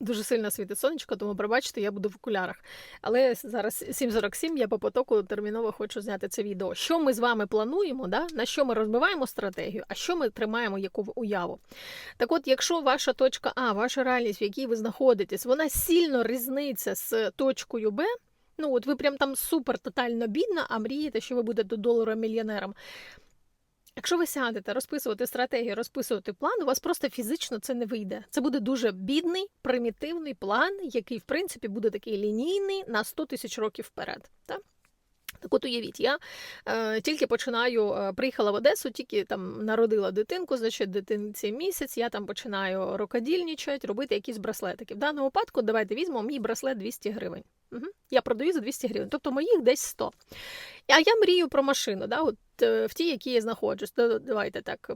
Дуже сильно світить сонечко, тому пробачте, я буду в окулярах. Але зараз 7.47, я по потоку терміново хочу зняти це відео. Що ми з вами плануємо, да? на що ми розбиваємо стратегію, а що ми тримаємо яку уяву? Так от, якщо ваша точка А, ваша реальність, в якій ви знаходитесь, вона сильно різниця з точкою Б. Ну, от ви прям там супер тотально бідна, а мрієте, що ви будете долара мільйонером. Якщо ви сядете розписувати стратегію, розписувати план, у вас просто фізично це не вийде. Це буде дуже бідний, примітивний план, який, в принципі, буде такий лінійний на 100 тисяч років вперед. Так? Так от уявіть, я е, тільки починаю, е, приїхала в Одесу, тільки там народила дитинку, значить дитинці місяць, я там починаю рукодільничати, робити якісь браслетики. В даному випадку давайте візьмемо мій браслет 200 гривень. Угу. Я продаю за 200 гривень, тобто моїх десь 100. А я мрію про машину, да, от, в тій, якій я знаходжусь. Давайте так.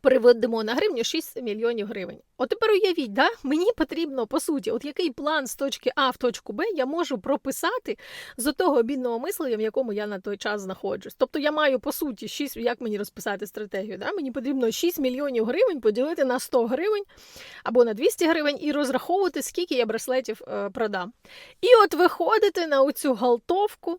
Переведемо на гривню 6 мільйонів гривень. От тепер уявіть, да? мені потрібно по суті, от який план з точки А в точку Б я можу прописати з того бідного мислення, в якому я на той час знаходжусь. Тобто я маю по суті 6, як мені розписати стратегію? Да? Мені потрібно 6 мільйонів гривень поділити на 100 гривень або на 200 гривень і розраховувати, скільки я браслетів е, продам. І от виходите на оцю галтовку.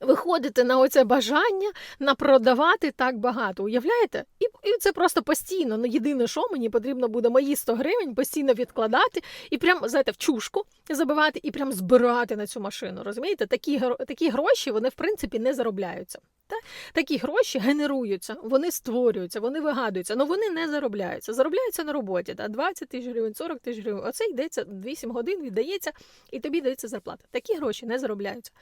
Виходите на оце бажання напродавати так багато. Уявляєте? І, і це просто постійно. Ну, єдине, що мені потрібно буде мої 100 гривень постійно відкладати і прям, знаєте, в чушку забивати і прям збирати на цю машину. Розумієте? Такі, такі гроші вони, в принципі, не заробляються. Та? Такі гроші генеруються, вони створюються, вони вигадуються, але вони не заробляються. Заробляються на роботі. Та? 20 тисяч гривень, 40 тисяч гривень. Оце йдеться 8 годин, віддається, і тобі дається зарплата. Такі гроші не заробляються.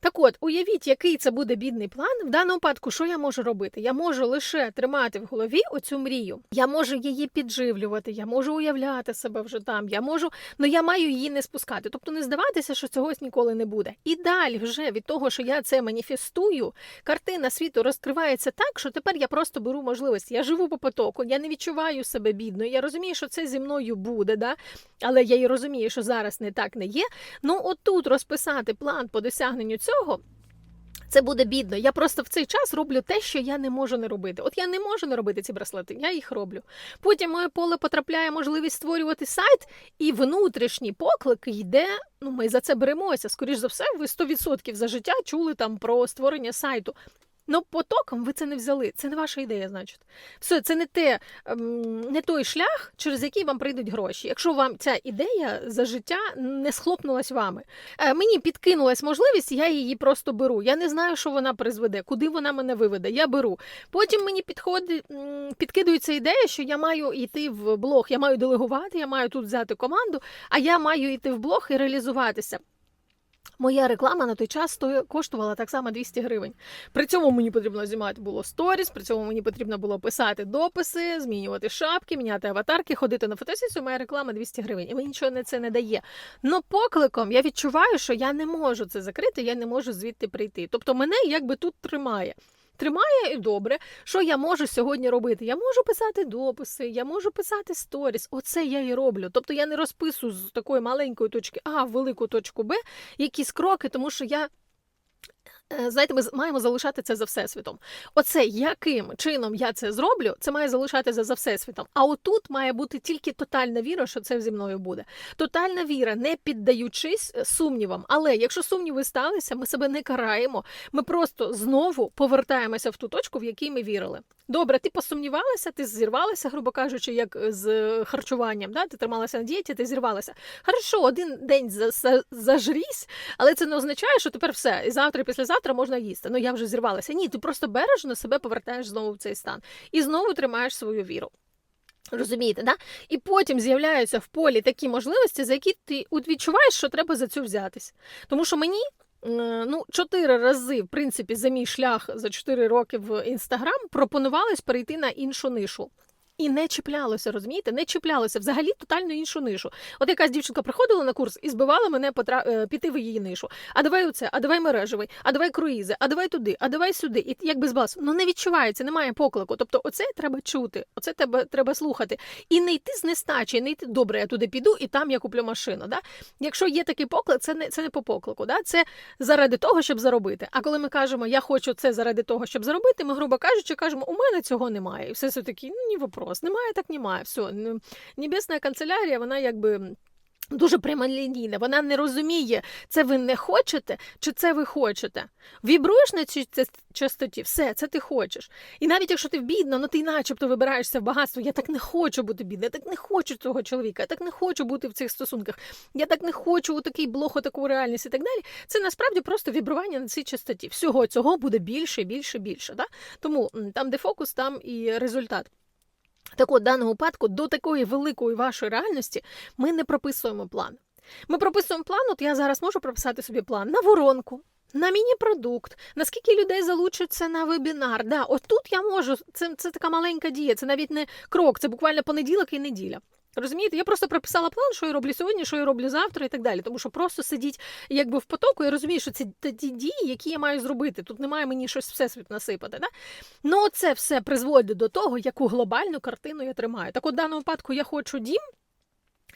Так от, уявіть, який це буде бідний план. В даному випадку, що я можу робити? Я можу лише тримати в голові оцю мрію. Я можу її підживлювати, я можу уявляти себе вже там. Я можу, але я маю її не спускати. Тобто не здаватися, що цьогось ніколи не буде. І далі, вже від того, що я це маніфестую, картина світу розкривається так, що тепер я просто беру можливість. Я живу по потоку, я не відчуваю себе бідною. Я розумію, що це зі мною буде, да? але я і розумію, що зараз не так не є. Ну, отут розписати план по досягненню цього. Це буде бідно. Я просто в цей час роблю те, що я не можу не робити. От я не можу не робити ці браслети, я їх роблю. Потім моє поле потрапляє можливість створювати сайт, і внутрішній поклик йде. Ну, ми за це беремося. Скоріш за все, ви 100% за життя чули там про створення сайту. Ну, потоком ви це не взяли. Це не ваша ідея, значить. Все, це не те, ем, не той шлях, через який вам прийдуть гроші. Якщо вам ця ідея за життя не схлопнулась вами. Е, Мені підкинулась можливість, я її просто беру. Я не знаю, що вона призведе, куди вона мене виведе. Я беру. Потім мені підходить, підкидується ідея, що я маю йти в блог, я маю делегувати, я маю тут взяти команду, а я маю йти в блог і реалізуватися. Моя реклама на той час коштувала так само 200 гривень. При цьому мені потрібно знімати було сторіс, при цьому мені потрібно було писати дописи, змінювати шапки, міняти аватарки, ходити на фотосесію. Моя реклама 200 гривень. І мені нічого не це не дає. Но покликом я відчуваю, що я не можу це закрити, я не можу звідти прийти. Тобто мене якби тут тримає. Тримає і добре. Що я можу сьогодні робити? Я можу писати дописи, я можу писати сторіс. Оце я і роблю. Тобто я не розписую з такої маленької точки А в велику точку Б якісь кроки, тому що я. Е, Знаєте, ми з- маємо залишати це за всесвітом. Оце яким чином я це зроблю, це має залишатися за всесвітом. А отут має бути тільки тотальна віра, що це зі мною буде. Тотальна віра, не піддаючись е, сумнівам. Але якщо сумніви сталися, ми себе не караємо. Ми просто знову повертаємося в ту точку, в якій ми вірили. Добре, ти посумнівалася, ти зірвалася, грубо кажучи, як з е, харчуванням. Да? Ти трималася на дієті, ти зірвалася. Хорошо, один день за- за- зажрісь, але це не означає, що тепер все. І завтра, і післязавтра можна їсти. Ну я вже зірвалася. Ні, ти просто бережно себе повертаєш знову в цей стан і знову тримаєш свою віру. Розумієте, да? І потім з'являються в полі такі можливості, за які ти відчуваєш, що треба за цю взятись. Тому що мені. е, Ну, чотири рази, в принципі, за мій шлях за чотири роки в інстаграм пропонувалось перейти на іншу нишу. І не чіплялося, розумієте? Не чіплялося взагалі тотально іншу нишу. От якась дівчинка приходила на курс і збивала мене потра... е, піти в її нишу. А давай оце, а давай мережевий, а давай круїзи, а давай туди, а давай сюди. І якби збалась. Ну не відчувається, немає поклику. Тобто, оце треба чути, оце тебе треба слухати. І не йти з нестачі, не йти добре, я туди піду і там я куплю машину. Да? Якщо є такий поклик, це не це не по поклику. Да? Це заради того, щоб заробити. А коли ми кажемо, я хочу це заради того, щоб заробити, ми, грубо кажучи, кажемо, у мене цього немає. І все це такі, ну ні вопрос. Вопрос. Немає, так немає. Все. Небесна канцелярія, вона якби. Дуже прямолінійна, вона не розуміє, це ви не хочете, чи це ви хочете. Вібруєш на цій частоті, все, це ти хочеш. І навіть якщо ти бідна, ну ти начебто вибираєшся в багатство. Я так не хочу бути бідна, я так не хочу цього чоловіка, я так не хочу бути в цих стосунках, я так не хочу у такий блох, у таку реальність і так далі. Це насправді просто вібрування на цій частоті. Всього цього буде більше, більше, більше. Да? Тому там, де фокус, там і результат. Так от, в даному випадку до такої великої вашої реальності ми не прописуємо план. Ми прописуємо план, от я зараз можу прописати собі план на воронку, на міні-продукт, наскільки людей залучаться на вебінар. Да, от тут я можу, це, це така маленька дія, це навіть не крок, це буквально понеділок і неділя. Розумієте, я просто прописала план, що я роблю сьогодні, що я роблю завтра і так далі. Тому що просто сидіть якби в потоку, я розумію, що це ті дії, які я маю зробити. Тут немає мені щось всесвіт насипати. Да? Ну, це все призводить до того, яку глобальну картину я тримаю. Так, от в даному випадку я хочу дім.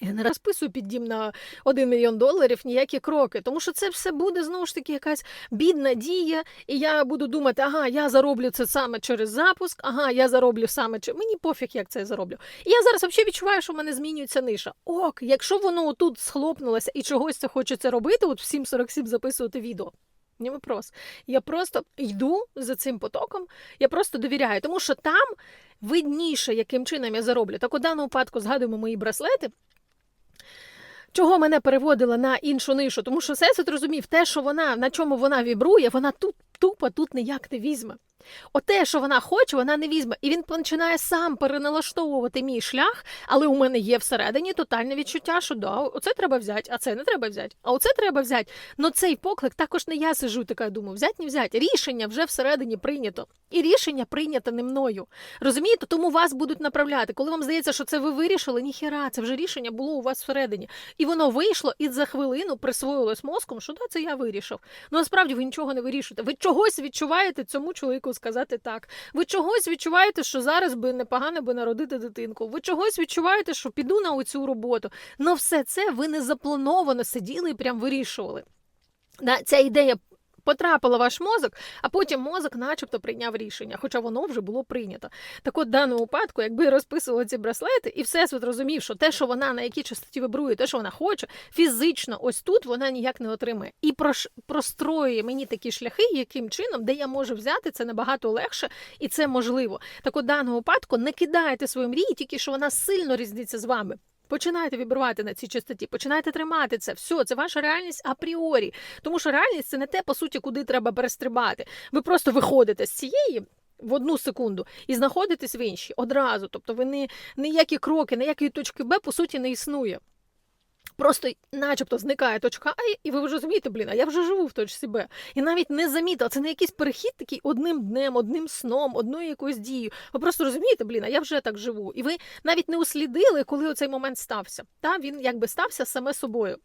Я не розписую під дім на 1 мільйон доларів ніякі кроки, тому що це все буде знову ж таки якась бідна дія, і я буду думати, ага, я зароблю це саме через запуск, ага, я зароблю саме чи мені пофіг, як це я зароблю. І я зараз взагалі відчуваю, що в мене змінюється ниша. Ок, якщо воно отут схлопнулося і чогось це хочеться робити, от в 7.47 записувати відео. Не вопрос. Я просто йду за цим потоком, я просто довіряю, тому що там видніше, яким чином я зароблю. Так у даному випадку згадуємо мої браслети. Чого мене переводила на іншу нишу? Тому що Всесвіт розумів, те, що вона на чому вона вібрує, вона тут тупо тут ніяк не візьме. Оте, що вона хоче, вона не візьме. І він починає сам переналаштовувати мій шлях, але у мене є всередині тотальне відчуття, що да, оце треба взяти, а це не треба взяти, а оце треба взяти. Ну цей поклик також не я сижу, така думаю, взяти, не взяти. Рішення вже всередині прийнято. І рішення прийнято не мною. Розумієте? Тому вас будуть направляти. Коли вам здається, що це ви вирішили, ніхера, це вже рішення було у вас всередині. І воно вийшло і за хвилину присвоїлось мозком, що да, це я вирішив. Ну насправді ви нічого не вирішуєте. Ви чогось відчуваєте цьому чоловіку сказати так. Ви чогось відчуваєте, що зараз би непогано би народити дитинку. Ви чогось відчуваєте, що піду на оцю роботу. Но все це ви не заплановано сиділи і прям вирішували. Ця ідея потрапила ваш мозок, а потім мозок, начебто, прийняв рішення, хоча воно вже було прийнято. Так от, в даному випадку, якби я розписувала ці браслети, і всесвіт розумів, що те, що вона на якій частоті вибрує, те, що вона хоче, фізично ось тут вона ніяк не отримає. І простроює мені такі шляхи, яким чином, де я можу взяти це набагато легше, і це можливо. Так от, в даному випадку не кидайте свою мрію, тільки що вона сильно різниця з вами. Починайте вібрувати на цій частоті, починайте тримати це. Все, це ваша реальність апріорі. Тому що реальність це не те, по суті, куди треба перестрибати. Ви просто виходите з цієї. В одну секунду і знаходитесь в іншій одразу. Тобто ви не ніякі кроки, ніякої точки Б по суті не існує. Просто, начебто, зникає точка і ви вже розумієте, блін, а я вже живу в точці Б. І навіть не замітила. Це не якийсь перехід такий одним днем, одним сном, одною якоюсь дією. Ви просто розумієте, блін, а я вже так живу. І ви навіть не услідили, коли оцей момент стався. Та він якби стався саме собою.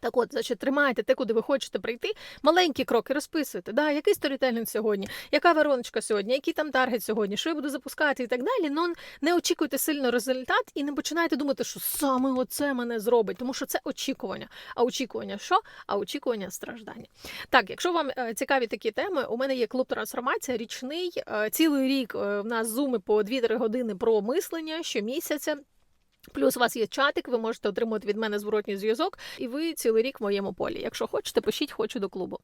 Так от, значить, тримайте те, куди ви хочете прийти. Маленькі кроки розписуйте. Да, який сторітелінг сьогодні, яка вороночка сьогодні, який там таргет сьогодні, що я буду запускати і так далі. Ну не очікуйте сильно результат і не починайте думати, що саме оце мене зробить, тому що це очікування. А очікування що? А очікування страждання. Так, якщо вам е, цікаві такі теми, у мене є клуб трансформація річний. Е, Цілий рік е, в нас зуми по 2-3 години про мислення щомісяця. Плюс у вас є чатик, ви можете отримати від мене зворотній зв'язок, і ви цілий рік в моєму полі. Якщо хочете, пишіть хочу до клубу.